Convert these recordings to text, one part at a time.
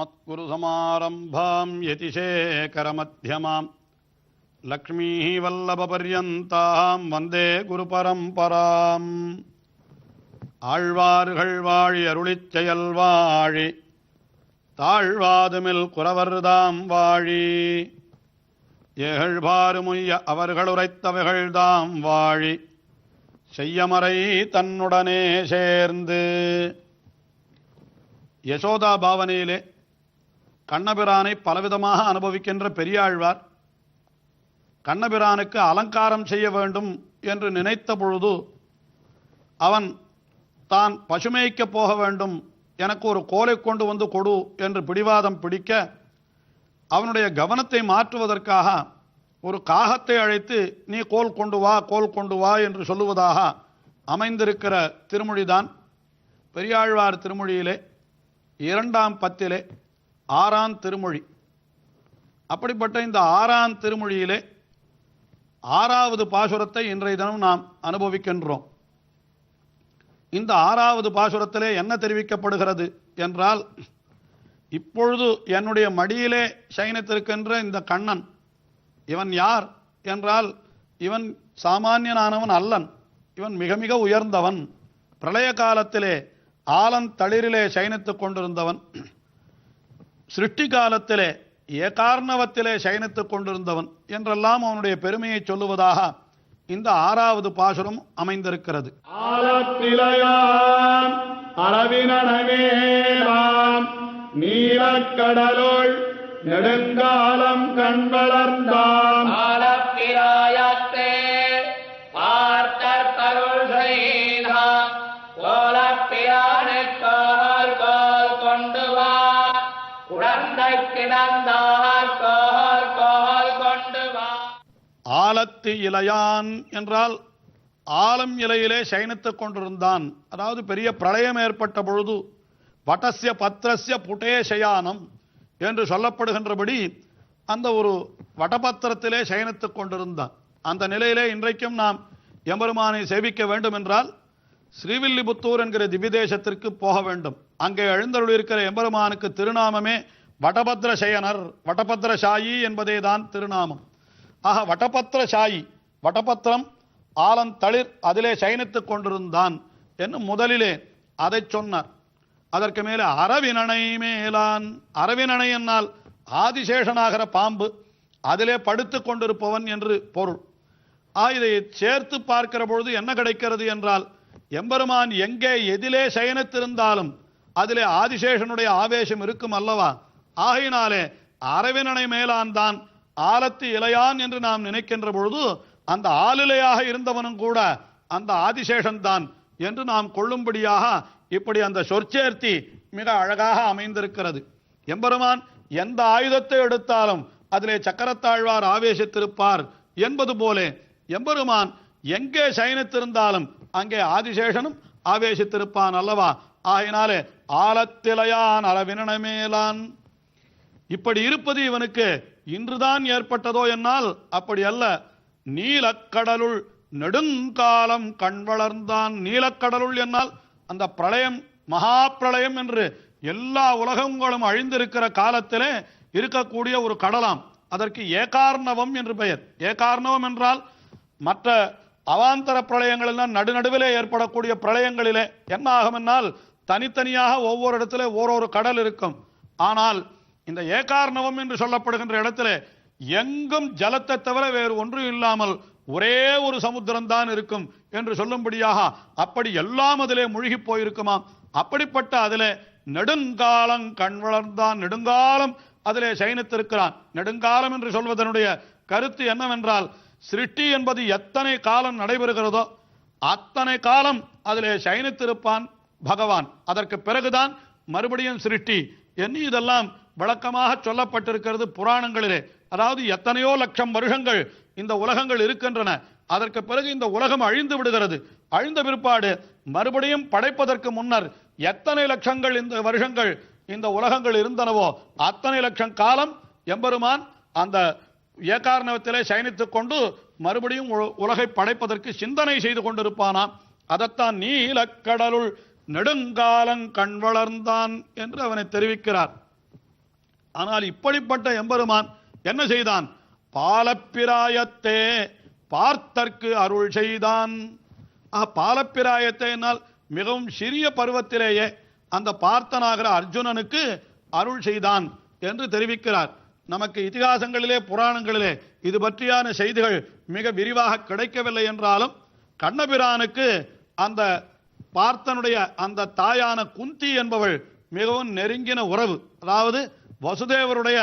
மத்குருசமாரம்பாம் யதிசேகரமத்தியமாம் லக்ஷ்மீ வல்லபபர்யந்தாம் வந்தே குருபரம்பராம் ஆழ்வார்கள் வாழி அருளிச் செயல் வாழி தாழ்வாதுமில் குறவர்தாம் வாழி ஏகழ்பாறுமுய்ய அவர்களுரைத்தவைகள்தாம் வாழி செய்யமறை தன்னுடனே சேர்ந்து யசோதா பாவனையிலே கண்ணபிரானை பலவிதமாக அனுபவிக்கின்ற பெரியாழ்வார் கண்ணபிரானுக்கு அலங்காரம் செய்ய வேண்டும் என்று நினைத்த பொழுது அவன் தான் பசுமைக்கப் போக வேண்டும் எனக்கு ஒரு கோலை கொண்டு வந்து கொடு என்று பிடிவாதம் பிடிக்க அவனுடைய கவனத்தை மாற்றுவதற்காக ஒரு காகத்தை அழைத்து நீ கோல் கொண்டு வா கோல் கொண்டு வா என்று சொல்லுவதாக அமைந்திருக்கிற திருமொழிதான் பெரியாழ்வார் திருமொழியிலே இரண்டாம் பத்திலே ஆறாம் திருமொழி. அப்படிப்பட்ட இந்த ஆறாம் திருமொழியிலே ஆறாவது பாசுரத்தை இன்றைய தினம் நாம் அனுபவிக்கின்றோம். இந்த ஆறாவது பாசுரத்திலே என்ன தெரிவிக்கப்படுகிறது என்றால் இப்பொழுது என்னுடைய மடியிலே சயனித்திருக்கின்ற இந்த கண்ணன் இவன் யார் என்றால் இவன் சாமானியனானவன் அல்லன் இவன் மிக மிக உயர்ந்தவன் பிரளய காலத்திலே ஆலந்தளிரிலே சயனித்துக் கொண்டிருந்தவன் சிருஷ்டி காலத்திலே ஏகார்ணவத்திலே சயனித்துக் கொண்டிருந்தவன் என்றெல்லாம் அவனுடைய பெருமையை சொல்லுவதாக இந்த ஆறாவது பாசுரம் அமைந்திருக்கிறது. ஆலத்திலையான் நீலக்கடலுள் நெடுங்காலம் கண்வளர்ந்தான் ஆலத்து இலையான் என்றால் ஆலம் இலையிலே சயனித்துக் கொண்டிருந்தான். அதாவது பெரிய பிரளயம் ஏற்பட்ட பொழுது வட்டஸ்ய பத்திரஸ்ய புட்டேசயானம் என்று சொல்லப்படுகின்றபடி அந்த ஒரு வடபத்திரத்திலே சயனித்துக் கொண்டிருந்தான். அந்த நிலையிலே இன்றைக்கும் நாம் எம்பெருமானை சேவிக்க வேண்டும் என்றால் ஸ்ரீவில்லிபுத்தூர் என்கிற திவிதேசத்திற்கு போக வேண்டும். அங்கே எழுந்தருளிருக்கிற எம்பெருமானுக்கு திருநாமமே வடபத்ர சயனர் வடபத்ரசாயி என்பதே தான் திருநாமம். ஆக சாயி. வட்டபத்திரம் ஆலந்தளிர் அதிலே சயனித்துக் கொண்டிருந்தான் என்று முதலிலே அதைச் சொன்னார். அதற்கு மேலே அரவினனை மேலான். அரவினனை என்னால் ஆதிசேஷனாகிற பாம்பு அதிலே படுத்து கொண்டிருப்பவன் என்று பொருள். ஆ இதை சேர்த்து பார்க்கிற பொழுது என்ன கிடைக்கிறது என்றால் எம்பெருமான் எங்கே எதிலே சயனித்திருந்தாலும் அதிலே ஆதிசேஷனுடைய ஆவேசம் இருக்கும் அல்லவா? ஆகையினாலே அரவினனை மேலான் தான் ஆலத்து இலையான் என்று நாம் நினைக்கின்ற பொழுது அந்த ஆளிலையாக இருந்தவனும் கூட அந்த ஆதிசேஷன் தான் என்று நாம் கொள்ளும்படியாக இப்படி அந்த சொற்சேர்த்தி மிக அழகாக அமைந்திருக்கிறது. எம்பெருமான் எந்த ஆயுதத்தை எடுத்தாலும் அதிலே சக்கரத்தாழ்வார் ஆவேசித்திருப்பார் என்பது போலே எம்பெருமான் எங்கே சயனித்திருந்தாலும் அங்கே ஆதிசேஷனும் ஆவேசித்திருப்பான் அல்லவா? ஆகினாலே ஆலத்திலையான் அளவினமேலான் இப்படி இருப்பது இவனுக்கு இன்றுதான் ஏற்பட்டதோ என்னால்? அப்படி அல்ல நீலக்கடலுள் நெடுங்காலம் கண் வளர்ந்தான் நீலக்கடலுள் என்னால். அந்த பிரளயம் மகா பிரளயம் என்று எல்லா உலகங்களும் அழிந்திருக்கிற காலத்திலே இருக்கக்கூடிய ஒரு கடலாம். அதற்கு ஏகார்ணவம் என்று பெயர். ஏகார்ணவம் என்றால் மற்ற அவாந்தர பிரளயங்கள் எல்லாம் நடுநடுவிலே ஏற்படக்கூடிய பிரளயங்களிலே. என்ன ஆகும் என்னால்? தனித்தனியாக ஒவ்வொரு இடத்துல ஓரொரு கடல் இருக்கும். ஆனால் இந்த ஏகார்ணவம் என்று சொல்லப்படுகின்ற இடத்துல எங்கும் ஜலத்தை தவிர வேறு ஒன்றும் இல்லாமல் ஒரே ஒரு சமுத்திரம் தான் இருக்கும் என்று சொல்லும்படியாக அப்படி எல்லாம் அதிலே மூழ்கி போயிருக்குமாம் அப்படிப்பட்ட அதிலே நெடுங்காலம் கண் வளர்ந்தான். நெடுங்காலம் அதிலே சயனித்திருக்கிறான். நெடுங்காலம் என்று சொல்வதனுடைய கருத்து என்னவென்றால் சிருஷ்டி என்பது எத்தனை காலம் நடைபெறுகிறதோ அத்தனை காலம் அதிலே சயனித்திருப்பான் பகவான். அதற்கு பிறகுதான் மறுபடியும் சிருஷ்டி. என்று இதெல்லாம் வழக்கமாக சொல்லப்பட்டிருக்கிறது புராணங்களிலே. அதாவது எத்தனையோ லட்சம் வருஷங்கள் இந்த உலகங்கள் இருக்கின்றன. அதற்கு பிறகு இந்த உலகம் அழிந்து விடுகிறது. அழிந்த பிற்பாடு மறுபடியும் படைப்பதற்கு முன்னர் எத்தனை லட்சங்கள் இந்த வருஷங்கள் இந்த உலகங்கள் இருந்தனவோ அத்தனை லட்சம் காலம் எம்பெருமான் அந்த ஏகாரணத்திலே சயனித்துக் கொண்டு மறுபடியும் உ- உலகை படைப்பதற்கு சிந்தனை செய்து கொண்டிருப்பானாம். அதைத்தான் நீலக்கடலுள் நெடுங்காலங் கண் வளர்ந்தான் என்று அவனை தெரிவிக்கிறார். ஆனால் இப்படிப்பட்ட எம்பெருமான் என்ன செய்தான்? பாலப்பிராயத்தே பார்த்தற்கு அருள் செய்தான். பாலப்பிராயத்தை என்னால் மிகவும் சிறிய பருவத்திலேயே அந்த பார்த்தனாகிற அர்ஜுனனுக்கு அருள் செய்தான் என்று தெரிவிக்கிறார். நமக்கு இதிகாசங்களிலே புராணங்களிலே இது பற்றியான செய்திகள் மிக விரிவாக கிடைக்கவில்லை என்றாலும் கண்ணபிரானுக்கு அந்த பார்த்தனுடைய அந்த தாயான குந்தி என்பவள் மிகவும் நெருங்கின உறவு. அதாவது வசுதேவருடைய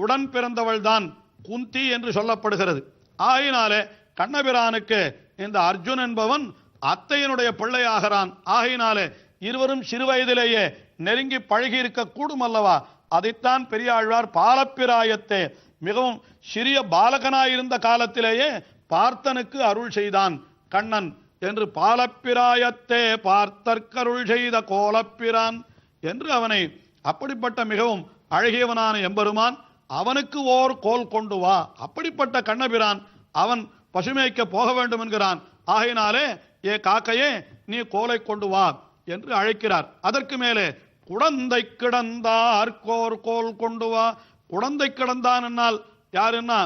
உடன் பிறந்தவள் தான் குந்தி என்று சொல்லப்படுகிறது. ஆகையினாலே கண்ணபிரானுக்கு இந்த அர்ஜுன் என்பவன் அத்தையனுடைய பிள்ளையாகிறான். ஆகையினாலே இருவரும் சிறுவயதிலேயே நெருங்கி பழகி இருக்க கூடும் அல்லவா அதைத்தான் பெரியாழ்வார் பாலப்பிராயத்தே மிகவும் சிறிய பாலகனாயிருந்த காலத்திலேயே பார்த்தனுக்கு அருள் செய்தான். கண்ணன் என்று பாலப்பிராயத்தே பார்த்தற்கருள் செய்த கோலப்பிரான் என்று அவனை அப்படிப்பட்ட மிகவும் அழகியவனான எம்பெருமான் அவனுக்கு ஓர் கோல் கொண்டு வா. அப்படிப்பட்ட கண்ணபிரான் அவன் பசுமைக்க போக வேண்டும் என்கிறான். ஆகையினாலே ஏ காக்கையே நீ கோலை கொண்டு வா என்று அழைக்கிறார். அதற்கு மேலே குடந்தை கிடந்தார் கோர் கோல் கொண்டு வா. குடந்தை கிடந்தான் என்னால் யாருன்னா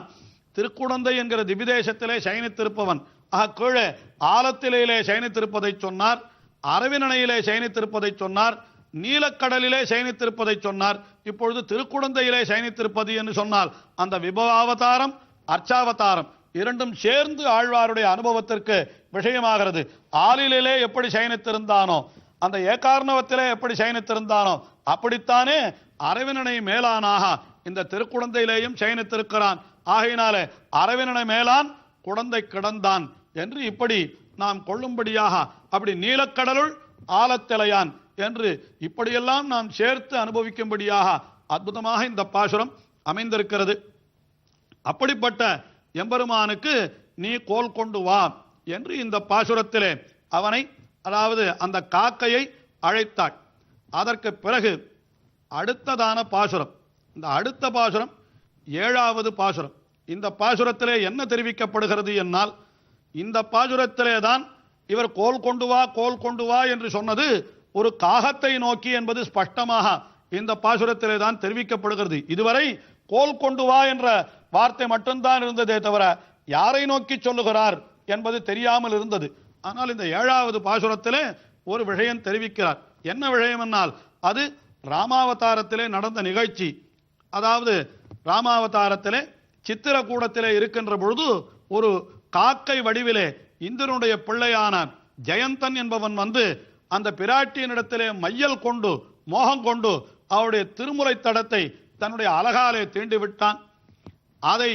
திருக்குடந்தை என்கிற திவிதேசத்திலே சயனித்திருப்பவன். ஆக கீழே ஆலத்திலே சயனித்திருப்பதை சொன்னார் அரவினனையிலே சயனித்திருப்பதை சொன்னார் நீலக்கடலிலே சயனித்திருப்பதை சொன்னார். இப்பொழுது திருக்குடந்தையிலே சயனித்திருப்பது என்று சொன்னால் அந்த விபவாவதாரம் அர்ச்சாவதாரம் இரண்டும் சேர்ந்து ஆழ்வாருடைய அனுபவத்திற்கு விஷயமாகிறது. ஆலிலே எப்படி சயனித்திருந்தானோ அந்த ஏகார்ணவத்திலே எப்படி சயனித்திருந்தானோ அப்படித்தானே அரவினனை மேலானாக இந்த திருக்குழந்தையிலேயும் சயனித்திருக்கிறான். ஆகையினாலே அரவினனை மேலான் குழந்தை கிடந்தான் என்று இப்படி நாம் கொள்ளும்படியாக அப்படி நீலக்கடலுள் ஆலத்திலையான் என்று இப்படியெல்லாம் நாம் சேர்த்து அனுபவிக்கும்படியாக அற்புதமாக இந்த பாசுரம் அமைந்திருக்கிறது. அப்படிப்பட்ட எம்பெருமானுக்கு நீ கோல் கொண்டு வா என்று இந்த பாசுரத்திலே அவனை அதாவது அந்த காக்கையை அழைத்தாள். அதற்கு பிறகு அடுத்ததான பாசுரம் இந்த அடுத்த பாசுரம் ஏழாவது பாசுரம். இந்த பாசுரத்திலே என்ன தெரிவிக்கப்படுகிறது என்னால்? இந்த பாசுரத்திலே தான் இவர் கோல் கொண்டு வா கோல் கொண்டு வா என்று சொன்னது ஒரு காகத்தை நோக்கி என்பது ஸ்பஷ்டமாக இந்த பாசுரத்திலே தான் தெரிவிக்கப்படுகிறது. இதுவரை கோல் கொண்டு வா என்ற வார்த்தை மட்டும்தான் இருந்ததே தவிர யாரை நோக்கி சொல்லுகிறார் என்பது தெரியாமல் இருந்தது. ஆனால் இந்த ஏழாவது பாசுரத்திலே ஒரு விஷயம் தெரிவிக்கிறார். என்ன விஷயம் என்னால் அது ராமாவதாரத்திலே நடந்த நிகழ்ச்சி. அதாவது ராமாவதாரத்திலே சித்திரக்கூடத்திலே இருக்கின்ற பொழுது ஒரு காக்கை வடிவிலே இந்திரனுடைய பிள்ளையான ஜெயந்தன் என்பவன் வந்து அந்த பிராட்டியினிடத்திலே மையல் கொண்டு மோகம் கொண்டு அவருடைய திருமுறை தடத்தை தன்னுடைய அழகாலே தீண்டி விட்டான். அதை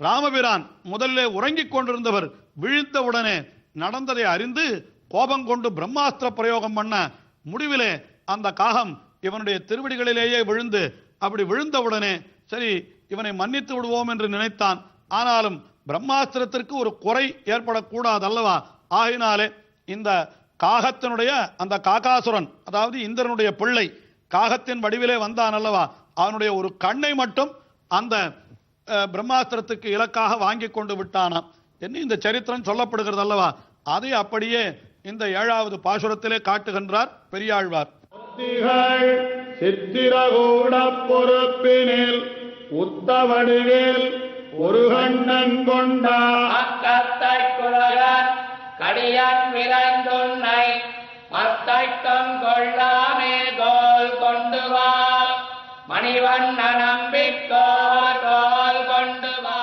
ராமபிரான் முதல்ல உறங்கிக் கொண்டிருந்தவர் விழித்தவுடனே நடந்ததை அறிந்து கோபம் கொண்டு பிரம்மாஸ்திர பிரயோகம் பண்ண முடிவிலே அந்த காகம் இவனுடைய திருவடிகளிலேயே விழுந்து அப்படி விழுந்தவுடனே சரி இவனை மன்னித்து விடுவோம் என்று நினைத்தான். ஆனாலும் பிரம்மாஸ்திரத்திற்கு ஒரு குறை ஏற்படக்கூடாது அல்லவா ஆகினாலே இந்த காகத்தினுடைய அந்த காகாசுரன் அதாவது இந்திரனுடைய பிள்ளை காகத்தின் வடிவிலே வந்தான் அல்லவா? அவனுடைய ஒரு கண்ணை மட்டும் அந்த பிரம்மாஸ்திரத்துக்கு இலக்காக வாங்கி கொண்டு விட்டானாம். என்று இந்த சரித்திரம் சொல்லப்படுகிறது அல்லவா? அதை அப்படியே இந்த ஏழாவது பாசுரத்திலே காட்டுகின்றார் பெரியாழ்வார். சித்திரகூட பொறுப்பினில் உத்தவடிவில் ஒரு கண்ணன் கொண்டார் கடியான் விளைந்துன்னை மத்தாய்த்தம் கொள்ளாமே கோல் கொண்டு வா. மணிவண்ண நம்பிக்கோர் கொண்டு வா.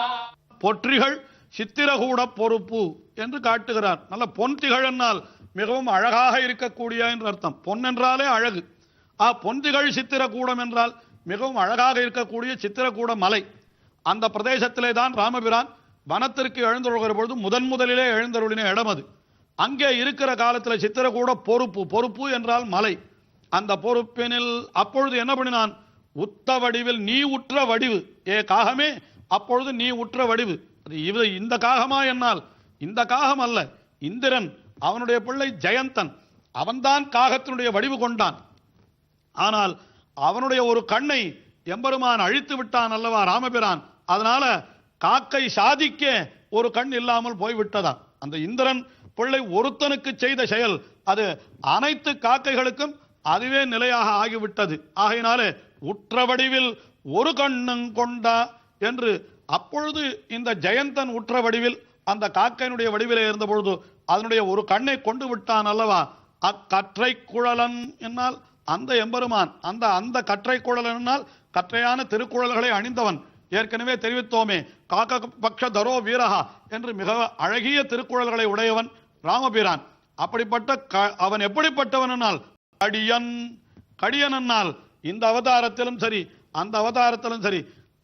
பொற்றிகள் சித்திரகூட பொறுப்பு என்று காட்டுகிறார். நல்ல பொன் திகழனால் மிகவும் அழகாக இருக்கக்கூடிய என்று அர்த்தம். பொன் என்றாலே அழகு. ஆ பொன்திகழ் சித்திரக்கூடம் என்றால் மிகவும் அழகாக இருக்கக்கூடிய சித்திரக்கூட மலை அந்த பிரதேசத்திலே தான் ராமபிரான் வனத்திற்கு எழுந்தருள்கிற பொழுது முதன் முதலிலே எழுந்தருளின இடம் அது. அங்கே இருக்கிற காலத்தில் சித்திரக்கூட பொறுப்பு பொறுப்பு என்றால் மலை. அந்த பொறுப்பினில் அப்பொழுது என்ன பண்ணினான்? உத்த வடிவில் நீ உற்ற வடிவு. ஏ காகமே அப்பொழுது நீ உற்ற வடிவு. அது இவ இந்த காகமா என்னால்? இந்த காகம் அல்ல. இந்திரன் அவனுடைய பிள்ளை ஜெயந்தன். அவன்தான் காகத்தினுடைய வடிவு கொண்டான். ஆனால் அவனுடைய ஒரு கண்ணை எம்பெருமான் அழித்து விட்டான் அல்லவா ராமபிரான்? அதனால காக்கை சாதிக்க ஒரு கண் இல்லாமல் போய்விட்டதா? அந்த இந்திரன் பிள்ளை ஒருத்தனுக்கு செய்த செயல். அது அனைத்து காக்கைகளுக்கும் அதுவே நிலையாக ஆகிவிட்டது. ஆகையினாலே உற்ற வடிவில் ஒரு கண்ணுங் கொண்டா என்று அப்பொழுது இந்த ஜெயந்தன் உற்ற வடிவில் அந்த காக்கையினுடைய வடிவிலே இருந்த பொழுது அதனுடைய ஒரு கண்ணை கொண்டு விட்டான் அல்லவா? அக்கற்றை குழலன் என்னால் அந்த எம்பெருமான் அந்த அந்த கற்றை குழலன் என்னால் கற்றையான திருக்குழல்களை அணிந்தவன். ஏற்கனவே தெரிவித்தோமே காக்க பக்ஷ தரோ வீரஹா என்று மிக அழகிய திருக்குறள்களை உடையவன் ராமபிரான். அப்படிப்பட்ட க- அவன் எப்படிப்பட்டவன் என்னால் கடியன் கடியன் என்னால் இந்த அவதாரத்திலும் சரி அந்த அவதாரத்திலும் சரி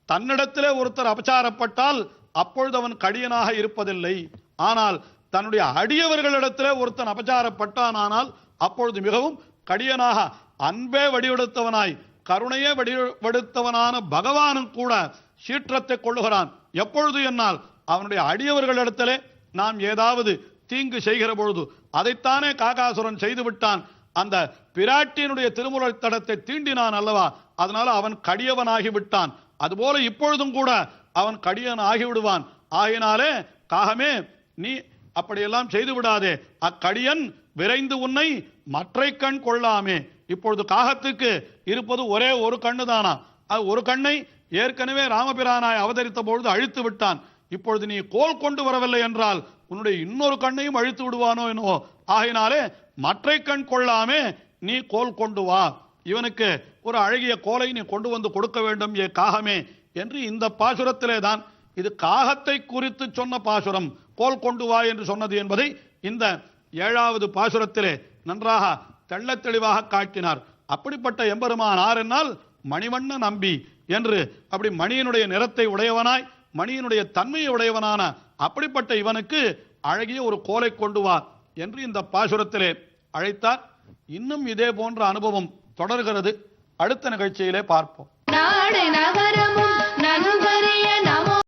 தன்னிடத்திலே ஒருத்தர் அபச்சாரப்பட்டால் அப்பொழுது அவன் கடியனாக இருப்பதில்லை. ஆனால் தன்னுடைய அடியவர்களிடத்திலே ஒருத்தன் அபச்சாரப்பட்டானால் அப்பொழுது மிகவும் கடியனாக அன்பே வடிவெடுத்தவனாய் கருணையே வடிவெடுத்தவனான பகவானும் கூட சீற்றத்தை கொள்ளுகிறான். எப்பொழுது என்னால்? அவனுடைய அடியவர்களிடத்திலே நாம் ஏதாவது தீங்கு செய்கிற பொழுது அதைத்தானே காகாசுரன் செய்து விட்டான். அந்த பிராட்டியினுடைய திருமுறை தடத்தை தீண்டினான் அல்லவா? அதனால அவன் கடியவனாகி விட்டான். அதுபோல இப்பொழுதும் கூட அவன் கடியன் ஆகி விடுவான். ஆகினாலே காகமே நீ அப்படியெல்லாம் செய்து விடாதே. அக்கடியன் விரைந்து உன்னை மற்றை கண் கொள்ளாமே. இப்பொழுது காகத்துக்கு இருப்பது ஒரே ஒரு கண்ணு தானா அது ஒரு கண்ணை ஏற்கனவே ராமபிரானாய் அவதரித்த பொழுது அழித்து விட்டான். இப்பொழுது நீ கோல் கொண்டு வரவில்லை என்றால் உன்னுடைய இன்னொரு கண்ணையும் அழித்து விடுவானோ என்னவோ? ஆகினாலே மற்றை கண் கொள்ளாமே நீ கோல் கொண்டு வா. இவனுக்கு ஒரு அழகிய கோலை நீ கொண்டு வந்து கொடுக்க வேண்டும் ஏ காகமே என்று இந்த பாசுரத்திலே தான் இது காகத்தை குறித்து சொன்ன பாசுரம். கோல் கொண்டு வா என்று சொன்னது என்பதை இந்த ஏழாவது பாசுரத்திலே நன்றாக தெள்ள தெளிவாக காட்டினார். அப்படிப்பட்ட எம்பெருமான் ஆர் என்னால் மணிவண்ண நம்பி என்று அப்படி மணியினுடைய நிறத்தை உடையவனாய் மணியினுடைய தன்மையை உடையவனான அப்படிப்பட்ட இவனுக்கு அழகிய ஒரு கோலை கொண்டு வா என்று இந்த பாசுரத்திலே அழைத்தார். இன்னும் இதே போன்ற அனுபவம் தொடர்கிறது. அடுத்த நிகழ்ச்சியிலே பார்ப்போம். நாடு